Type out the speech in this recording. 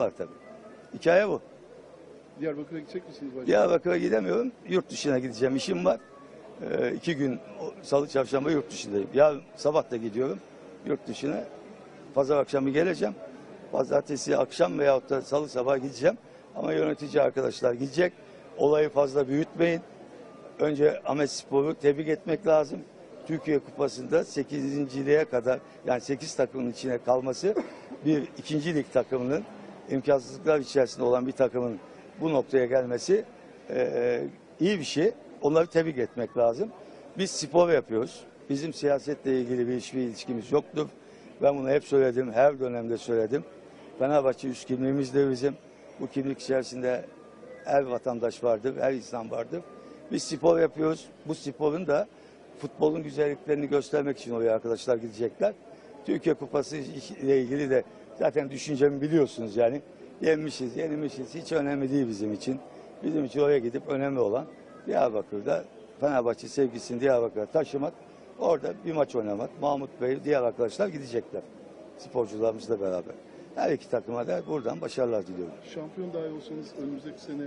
var tabii. Hikaye bu. Diyarbakır'a gidecek misiniz başkanım? Diyarbakır'a gidemiyorum. Yurt dışına gideceğim. İşim var. Ee, iki gün salı çarşamba yurt dışındayım. Ya sabah da gidiyorum yurt dışına. Pazar akşamı geleceğim. Pazartesi akşam veyahut da salı sabah gideceğim. Ama yönetici arkadaşlar gidecek. Olayı fazla büyütmeyin. Önce Ahmet Spor'u tebrik etmek lazım. Türkiye Kupası'nda 8.liğe kadar yani 8 takımın içine kalması bir ikinci lig takımının imkansızlıklar içerisinde olan bir takımın bu noktaya gelmesi eee, iyi bir şey. Onları tebrik etmek lazım. Biz spor yapıyoruz. Bizim siyasetle ilgili bir hiçbir ilişkimiz yoktur. Ben bunu hep söyledim, her dönemde söyledim. Fenerbahçe üst kimliğimiz de bizim. Bu kimlik içerisinde her vatandaş vardır, her insan vardır. Biz spor yapıyoruz. Bu sporun da futbolun güzelliklerini göstermek için oraya arkadaşlar gidecekler. Türkiye Kupası ile ilgili de zaten düşüncemi biliyorsunuz yani. Yenmişiz, yenilmişiz. Hiç önemli değil bizim için. Bizim için oraya gidip önemli olan Diyarbakır'da Fenerbahçe sevgisini Diyarbakır'a taşımak. Orada bir maç oynamak. Mahmut Bey, diğer arkadaşlar gidecekler. Sporcularımızla beraber. Her iki takıma da buradan başarılar diliyorum. Şampiyon dahi olsanız önümüzdeki sene